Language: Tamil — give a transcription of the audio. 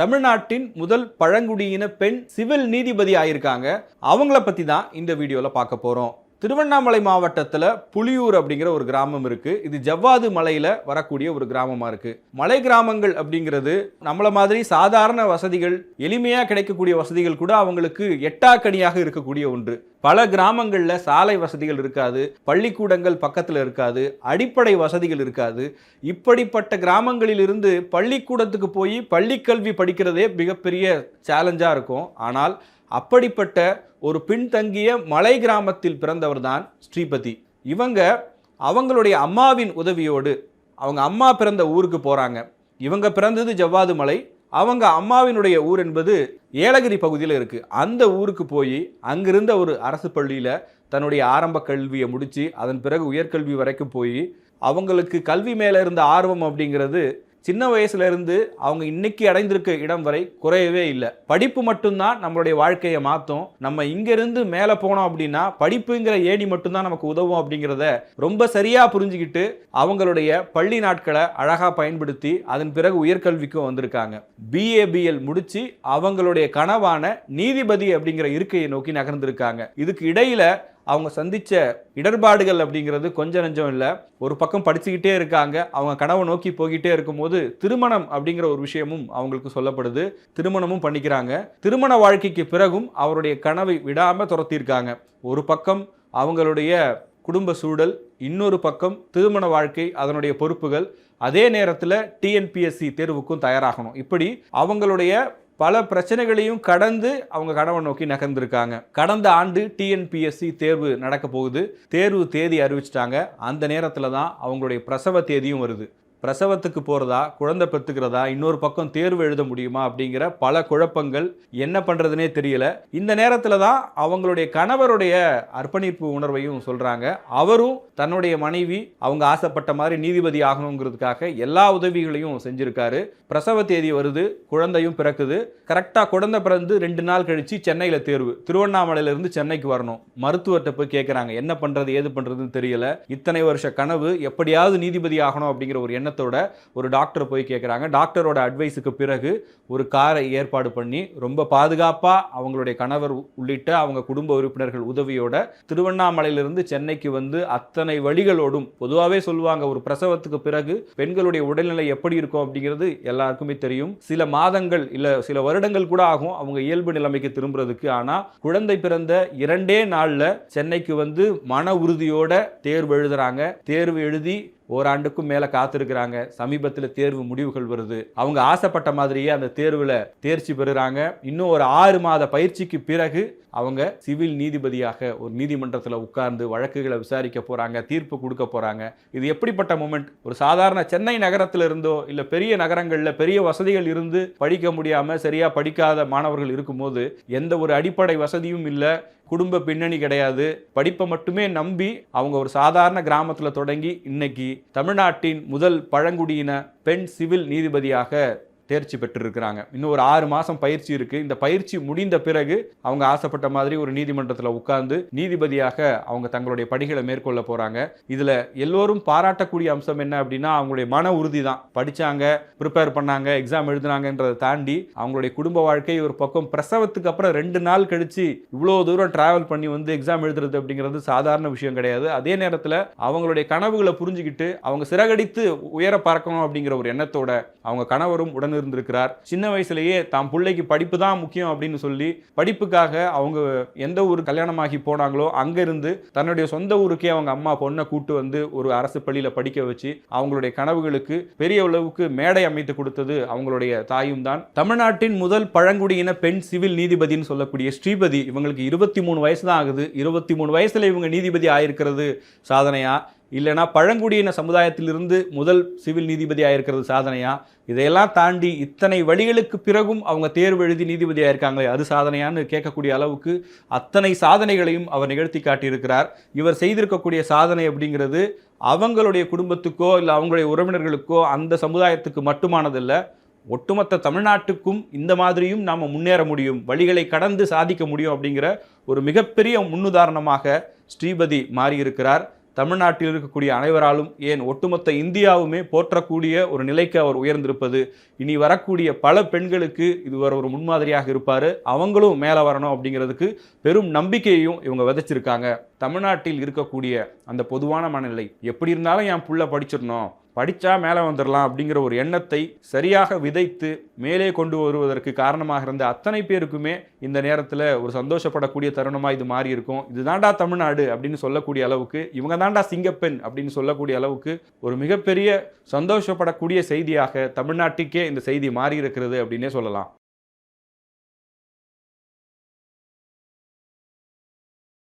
தமிழ்நாட்டின் முதல் பழங்குடியின பெண் சிவில் நீதிபதி ஆயிருக்காங்க. அவங்கள பத்தி தான் இந்த வீடியோல பார்க்க போறோம். திருவண்ணாமலை மாவட்டத்தில் புலியூர் அப்படிங்கிற ஒரு கிராமம் இருக்குது இது ஜவ்வாது மலையில் வரக்கூடிய ஒரு கிராமமாக இருக்குது மலை கிராமங்கள் அப்படிங்கிறது நம்மளை மாதிரி சாதாரண வசதிகள் எளிமையாக கிடைக்கக்கூடிய வசதிகள் கூட அவங்களுக்கு எட்டாக்கனியாக இருக்கக்கூடிய ஒன்று. பல கிராமங்களில் சாலை வசதிகள் இருக்காது பள்ளிக்கூடங்கள் பக்கத்தில் இருக்காது அடிப்படை வசதிகள் இருக்காது. இப்படிப்பட்ட கிராமங்களிலிருந்து பள்ளிக்கூடத்துக்கு போய் பள்ளிக்கல்வி படிக்கிறதே மிகப்பெரிய சேலஞ்சாக இருக்கும். ஆனால் அப்படிப்பட்ட ஒரு பின்தங்கிய மலை கிராமத்தில் பிறந்தவர் தான் ஸ்ரீபதி. இவங்க அவங்களுடைய அம்மாவின் உதவியோடு அவங்க அம்மா பிறந்த ஊருக்கு போகிறாங்க இவங்க பிறந்தது ஜவ்வாது மலை. அவங்க அம்மாவினுடைய ஊர் என்பது ஏலகிரி பகுதியில் இருக்குது அந்த ஊருக்கு போய் அங்கிருந்த ஒரு அரசு பள்ளியில் தன்னுடைய ஆரம்ப கல்வியை முடித்து அதன் பிறகு உயர்கல்வி வரைக்கும் போய் அவங்களுக்கு கல்வி மேலே இருந்த ஆர்வம் அப்படிங்கிறது சின்ன வயசுலேருந்து அவங்க இன்னைக்கு அடைந்திருக்க இடம் வரை குறையவே இல்லை. படிப்பு மட்டும்தான் நம்மளுடைய வாழ்க்கையை மாற்றும் நம்ம இங்கேருந்து மேலே போனோம் அப்படின்னா படிப்புங்கிற ஏணி மட்டும்தான் நமக்கு உதவும் அப்படிங்கிறத ரொம்ப சரியாக புரிஞ்சுக்கிட்டு அவங்களுடைய பள்ளி நாட்களை அழகாக பயன்படுத்தி அதன் பிறகு உயர்கல்விக்கும் வந்திருக்காங்க. பிஏபிஎல் முடித்து அவங்களுடைய கனவான நீதிபதி அப்படிங்கிற இருக்கையை நோக்கி நகர்ந்திருக்காங்க. இதுக்கு இடையில அவங்க சந்தித்த இடர்பாடுகள் அப்படிங்கிறது கொஞ்சம் நஞ்சம் இல்லை. ஒரு பக்கம் படிச்சுக்கிட்டே இருக்காங்க. அவங்க கனவை நோக்கி போய்கிட்டே இருக்கும்போது திருமணம் அப்படிங்கிற ஒரு விஷயமும் அவங்களுக்கு சொல்லப்படுது. திருமணமும் பண்ணிக்கிறாங்க. திருமண வாழ்க்கைக்கு பிறகும் அவருடைய கனவை விடாமல் துரத்தியிருக்காங்க. ஒரு பக்கம் அவங்களுடைய குடும்ப சூழல் இன்னொரு பக்கம் திருமண வாழ்க்கை அதனுடைய பொறுப்புகள். அதே நேரத்தில் டிஎன்பிஎஸ்சி தேர்வுக்கும் தயாராகணும். இப்படி அவங்களுடைய பல பிரச்சனைகளையும் கடந்து அவங்க கணவன் நோக்கி நகர்ந்திருக்காங்க. கடந்த ஆண்டு டிஎன்பிஎஸ்சி தேர்வு நடக்க போகுது. தேர்வு தேதி அறிவிச்சிட்டாங்க. அந்த நேரத்தில் தான் அவங்களுடைய பிரசவ தேதியும் வருது. பிரசவத்துக்கு போகிறதா குழந்தை பெற்றுக்கிறதா இன்னொரு பக்கம் தேர்வு எழுத முடியுமா அப்படிங்கிற பல குழப்பங்கள். என்ன பண்ணுறதுனே தெரியல. இந்த நேரத்தில் தான் அவங்களுடைய கணவருடைய அர்ப்பணிப்பு உணர்வையும் சொல்கிறாங்க அவரும் தன்னுடைய மனைவி அவங்க ஆசைப்பட்ட மாதிரி நீதிபதி ஆகணுங்கிறதுக்காக எல்லா உதவிகளையும் செஞ்சுருக்காரு. பிரசவ தேதி வருது குழந்தையும் பிறக்குது. கரெக்டாக குழந்தை பிறந்து ரெண்டு நாள் கழித்து சென்னையில் தேர்வு. திருவண்ணாமலையிலேருந்து சென்னைக்கு வரணும். மருத்துவர்கிட்ட போய் கேட்குறாங்க என்ன பண்ணுறது ஏது பண்ணுறதுன்னு தெரியல. இத்தனை வருஷ கனவு எப்படியாவது நீதிபதி ஆகணும் அப்படிங்கிற ஒரு எண்ணம் எண்ணத்தோட ஒரு டாக்டர் போய் கேட்குறாங்க டாக்டரோட அட்வைஸுக்கு பிறகு ஒரு காரை ஏற்பாடு பண்ணி ரொம்ப பாதுகாப்பாக அவங்களுடைய கணவர் உள்ளிட்ட அவங்க குடும்ப உறுப்பினர்கள் உதவியோட திருவண்ணாமலையிலிருந்து சென்னைக்கு வந்து அத்தனை வழிகளோடும் பொதுவாகவே சொல்லுவாங்க ஒரு பிரசவத்துக்கு பிறகு பெண்களுடைய உடல்நிலை எப்படி இருக்கும் அப்படிங்கிறது எல்லாருக்குமே தெரியும். சில மாதங்கள் இல்லை சில வருடங்கள் கூட ஆகும் அவங்க இயல்பு நிலைமைக்கு திரும்புறதுக்கு. ஆனால் குழந்தை பிறந்த இரண்டே நாளில் சென்னைக்கு வந்து மன உறுதியோட தேர்வு எழுதுறாங்க. தேர்வு எழுதி ஓராண்டுக்கும் மேலே காத்திருக்கிறாங்க. சமீபத்தில் தேர்வு முடிவுகள் வருது. அவங்க ஆசைப்பட்ட மாதிரியே அந்த தேர்வில் தேர்ச்சி பெறுறாங்க. இன்னும் ஒரு ஆறு மாத பயிற்சிக்கு பிறகு அவங்க சிவில் நீதிபதியாக ஒரு நீதிமன்றத்தில் உட்கார்ந்து வழக்குகளை விசாரிக்க போகிறாங்க தீர்ப்பு கொடுக்க போகிறாங்க இது எப்படிப்பட்ட மூமெண்ட் ஒரு சாதாரண சென்னை நகரத்தில் இருந்தோ இல்லை பெரிய நகரங்களில் பெரிய வசதிகள் இருந்து படிக்க முடியாமல் சரியாக படிக்காத மாணவர்கள் இருக்கும்போது எந்த ஒரு அடிப்படை வசதியும் இல்லை. குடும்ப பின்னணி கிடையாது. படிப்பை மட்டுமே நம்பி அவங்க ஒரு சாதாரண கிராமத்தில் தொடங்கி இன்னைக்கு தமிழ்நாட்டின் முதல் பழங்குடியின பெண் சிவில் நீதிபதியாக தேர்ச்சி பெற்றிருக்கிறாங்க. இன்னும் ஒரு ஆறு மாதம் பயிற்சி இருக்குது இந்த பயிற்சி முடிந்த பிறகு அவங்க ஆசைப்பட்ட மாதிரி ஒரு நீதிமன்றத்தில் உட்கார்ந்து நீதிபதியாக அவங்க தங்களுடைய படிகளை மேற்கொள்ள போகிறாங்க இதில் எல்லோரும் பாராட்டக்கூடிய அம்சம் என்ன அப்படின்னா அவங்களுடைய மன உறுதி தான் படித்தாங்க ப்ரிப்பேர் பண்ணாங்க எக்ஸாம் எழுதுனாங்கன்றதை தாண்டி அவங்களுடைய குடும்ப வாழ்க்கை ஒரு பக்கம் பிரசவத்துக்கு அப்புறம் ரெண்டு நாள் கழித்து இவ்வளோ தூரம் ட்ராவல் பண்ணி வந்து எக்ஸாம் எழுதுறது அப்படிங்கிறது சாதாரண விஷயம் கிடையாது. அதே நேரத்தில் அவங்களுடைய கனவுகளை புரிஞ்சுக்கிட்டு அவங்க சிறகடித்து உயர பறக்கணும் அப்படிங்கிற ஒரு எண்ணத்தோட அவங்க கணவரும் உடன் இருந்திருக்கிறார். சின்ன வயசுலேயே தாம் பிள்ளைக்கு படிப்பு தான் முக்கியம் அப்படின்னு சொல்லி படிப்புக்காக அவங்க எந்த ஊர் கல்யாணமாகி போனாங்களோ அங்கிருந்து தன்னுடைய சொந்த ஊருக்கே அவங்க அம்மா பொண்ணை கூட்டு வந்து ஒரு அரசு பள்ளியில் படிக்க வச்சு அவங்களுடைய கனவுகளுக்கு பெரிய அளவுக்கு மேடை அமைத்து கொடுத்தது அவங்களுடைய தாயும் தான். தமிழ்நாட்டின் முதல் பழங்குடியின பெண் சிவில் நீதிபதினு சொல்லக்கூடிய ஸ்ரீபதி இவங்களுக்கு இருபத்தி மூணு வயசு தான் ஆகுது. இருபத்தி மூணு வயசுல இவங்க நீதிபதி ஆயிருக்கிறது சாதனையா? இல்லைனா பழங்குடியின சமுதாயத்திலிருந்து முதல் சிவில் நீதிபதி இருக்கிறது சாதனையா? இதையெல்லாம் தாண்டி இத்தனை வழிகளுக்கு பிறகும் அவங்க தேர்வு எழுதி நீதிபதி இருக்காங்களே அது சாதனையான்னு கேட்கக்கூடிய அளவுக்கு அத்தனை சாதனைகளையும் அவர் நிகழ்த்தி காட்டியிருக்கிறார். இவர் செய்திருக்கக்கூடிய சாதனை அப்படிங்கிறது அவங்களுடைய குடும்பத்துக்கோ இல்லை அவங்களுடைய உறவினர்களுக்கோ அந்த சமுதாயத்துக்கு மட்டுமானதில்லை ஒட்டுமொத்த தமிழ்நாட்டுக்கும் இந்த மாதிரியும் நாம் முன்னேற முடியும் வழிகளை கடந்து சாதிக்க முடியும் அப்படிங்கிற ஒரு மிகப்பெரிய முன்னுதாரணமாக ஸ்ரீபதி மாறியிருக்கிறார். தமிழ்நாட்டில் இருக்கக்கூடிய அனைவராலும் ஏன் ஒட்டுமொத்த இந்தியாவுமே போற்றக்கூடிய ஒரு நிலைக்கு அவர் உயர்ந்திருப்பது இனி வரக்கூடிய பல பெண்களுக்கு இது ஒரு ஒரு முன்மாதிரியாக இருப்பார். அவங்களும் மேலே வரணும் அப்படிங்கிறதுக்கு பெரும் நம்பிக்கையையும் இவங்க விதைச்சிருக்காங்க. தமிழ்நாட்டில் இருக்கக்கூடிய அந்த பொதுவான மனநிலை எப்படி இருந்தாலும் என் புள்ள படிச்சிடணும். படித்தா மேலே வந்துடலாம் அப்படிங்கிற ஒரு எண்ணத்தை சரியாக விதைத்து மேலே கொண்டு வருவதற்கு காரணமாக இருந்த அத்தனை பேருக்குமே இந்த நேரத்தில் ஒரு சந்தோஷப்படக்கூடிய தருணமாக இது மாறி இருக்கும். இதுதான்டா தமிழ்நாடு அப்படின்னு சொல்லக்கூடிய அளவுக்கு இவங்க தான்டா சிங்கப்பெண் அப்படின்னு சொல்லக்கூடிய அளவுக்கு ஒரு மிகப்பெரிய சந்தோஷப்படக்கூடிய செய்தியாக தமிழ்நாட்டுக்கே இந்த செய்தி மாறி இருக்கிறது அப்படின்னே சொல்லலாம்.